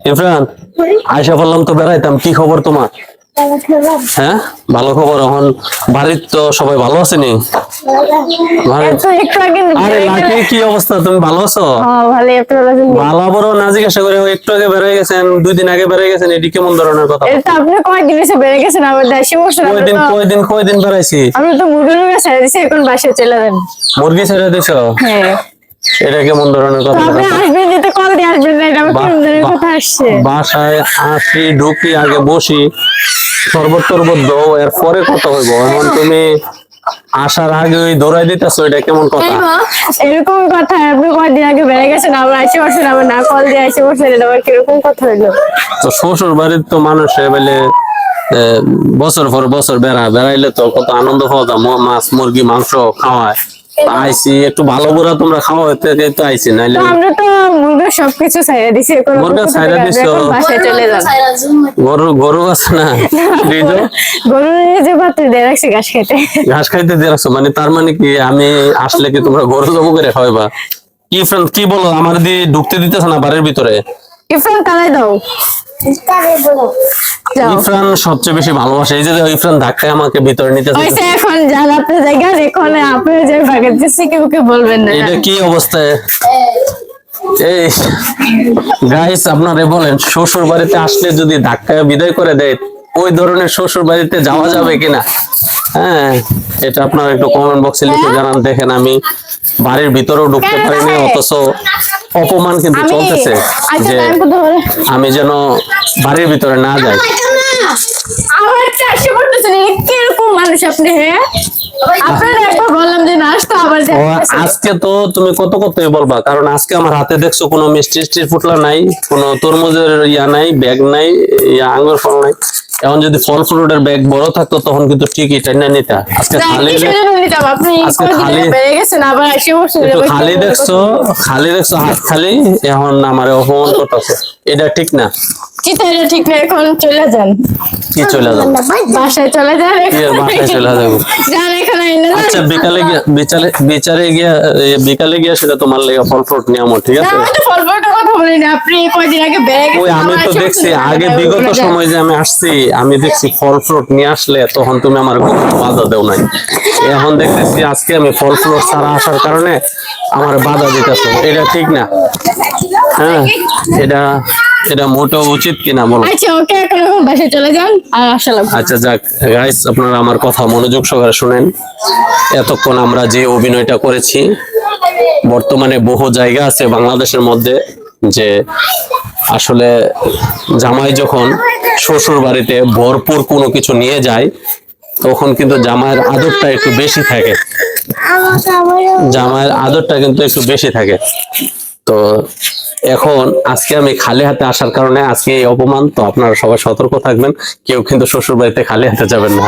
ইরফান আয়সা বললাম তো বেড়াইতাম কি খবর তোমার? হ্যাঁ ভালো খবর এখন বাড়ির তো সবাই ভালো আছে নি? একটু আগে আরে লাকি কি অবস্থা? তুমি ভালো আছো? ভালো বড় না জিজ্ঞাসা করে একটু আগে বেড়ে গেছেন দুই দিন আগে বেড়ে গেছেন এটি কেমন ধরনের কথা? আপনি কয়েকদিন এসে বেড়ে গেছেন? আবার দেশি বসে কয়দিন কয়দিন কয়দিন বেড়াইছি? আমরা তো মুরগি মুরগি ছেড়ে দিছি এখন বাসায় চলে যান মুরগি ছেড়ে দিছো? হ্যাঁ। এটা কেমন ধরনের কথা? আপনি আসবেন দিয়ে আসবেন না এটা বা- কেমন কথা আসছে? বাসায় আসি ঢুকি আগে বসি শরবত টরবত দাও এরপরে কথা হইব। এখন তুমি আসার আগে ওই দৌড়াই দিতেছো এটা কেমন কথা? এরকম কথা আপনি আগে বেড়ে গেছেন আবার আসে বসেন আবার না কল দিয়ে আসে বসেন এটা আবার কীরকম কথা হইল? তো শ্বশুর বাড়ির তো মানুষ বলে বছর পর বছর বেড়া বেড়াইলে তো কত আনন্দ পাওয়া যায় মাছ মুরগি মাংস খাওয়ায়। তা আইসি একটু ভালো করে তোমরা খাওয়া থেকে তো আইসি নাইলে আমরা তো মুরগির সবকিছু ছাইড়া দিছি এখন মুরগা আসবে? দিছো? বাসায় চলে যান গরু গরু আছে না দিছো? গরু যে পাত্রে দিয়ে রাখছি ঘাস খেতে ঘাস খাইতে দিয়ে রাখছো মানে তার মানে কি আমি আসলে কি তোমরা গরু জবু করে খাওয়াইবা কি ফ্রেন্ড কি বলো আমার দিয়ে ঢুকতে দিতেছে না বাড়ির ভিতরে ইরফান তালাই দাও। ইফরান সবচেয়ে বেশি ভালোবাসে। এই যে ইফরান ধাক্কায় আমাকে ভিতরে নিতে এখন জায়গা এখন আপনি যে ভাগে কেউ কে বলবেন না। এটা কি অবস্থায় এই গাইস আপনারে বলেন শ্বশুর বাড়িতে আসলে যদি ধাক্কায় বিদায় করে দেয় ওই ধরনের শ্বশুর বাড়িতে যাওয়া যাবে কিনা? হ্যাঁ এটা আপনার একটু কমেন্ট বক্সে লিখে জানান। দেখেন আমি বাড়ির ভিতরেও ঢুকতে পারিনি অথচ অপমান কিন্তু চলতেছে আচ্ছা যে আমি যেন বাড়ির ভিতরে না যাই। আমার চাষে পড়তেছেন কীরকম মানুষ আপনি হ্যাঁ আজকে তো তুমি কত কত বলবা কারণ আজকে আমার হাতে দেখছ কোনো মিষ্টি ফুটলা নাই কোনো তরমুজের ইয়া নাই ব্যাগ নাই ইয়া আঙ্গুর ফল নাই। এখন যদি ফল ফ্রুটের ব্যাগ বড় থাকতো তখন কিন্তু ঠিকই টেনে নিতা। আজকে খালি নিতাম? আপনি বেড়ে গেছেন? আবার এসে খালি দেখছ খালি দেখছ হাত খালি এখন আমার অপমান করতেছে। এটা ঠিক না। ঠিক না এখন চলে যান। কি চলে যাবে? বাসায় চলে যান বাসায় চলে যাব? যান এখন আইনা আচ্ছা বিকালে গিয়া বিচারে বিচারে গিয়া বিকালে গিয়া সেটা তোমার লেগে ফল ফ্রুট নিয়ে আমার ঠিক আছে? আমি তো ফল ফলটা কথা বলি না আপনি কয়দিন আগে গেছেন ওই আমি তো দেখছি আগে বিগত সময় যে আমি আসছি আমি দেখছি ফল ফ্রুট নিয়ে আসলে তখন তুমি আমার কোনো বাধা দেও নাই। এখন দেখতেছি আজকে আমি ফল ফ্রুট ছাড়া আসার কারণে আমার বাধা দিতেছো। এটা ঠিক না? হ্যাঁ এটা এটা মোটেও উচিত কিনা বলো? আচ্ছা ওকে এখন বাসায় চলে যান। আর আসলাম আচ্ছা যাক গাইস আপনারা আমার কথা মনোযোগ সহকারে শুনেন। এতক্ষণ আমরা যে অভিনয়টা করেছি বর্তমানে বহু জায়গা আছে বাংলাদেশের মধ্যে যে আসলে জামাই যখন শ্বশুর বাড়িতে ভরপুর কোনো কিছু নিয়ে যায় তখন কিন্তু জামাইয়ের আদরটা একটু বেশি থাকে। জামাইয়ের আদরটা কিন্তু একটু বেশি থাকে। তো এখন আজকে আমি খালি হাতে আসার কারণে আজকে এই অপমান, তো আপনারা সবাই সতর্ক থাকবেন। কেউ কিন্তু শ্বশুর বাড়িতে খালি হাতে যাবেন না।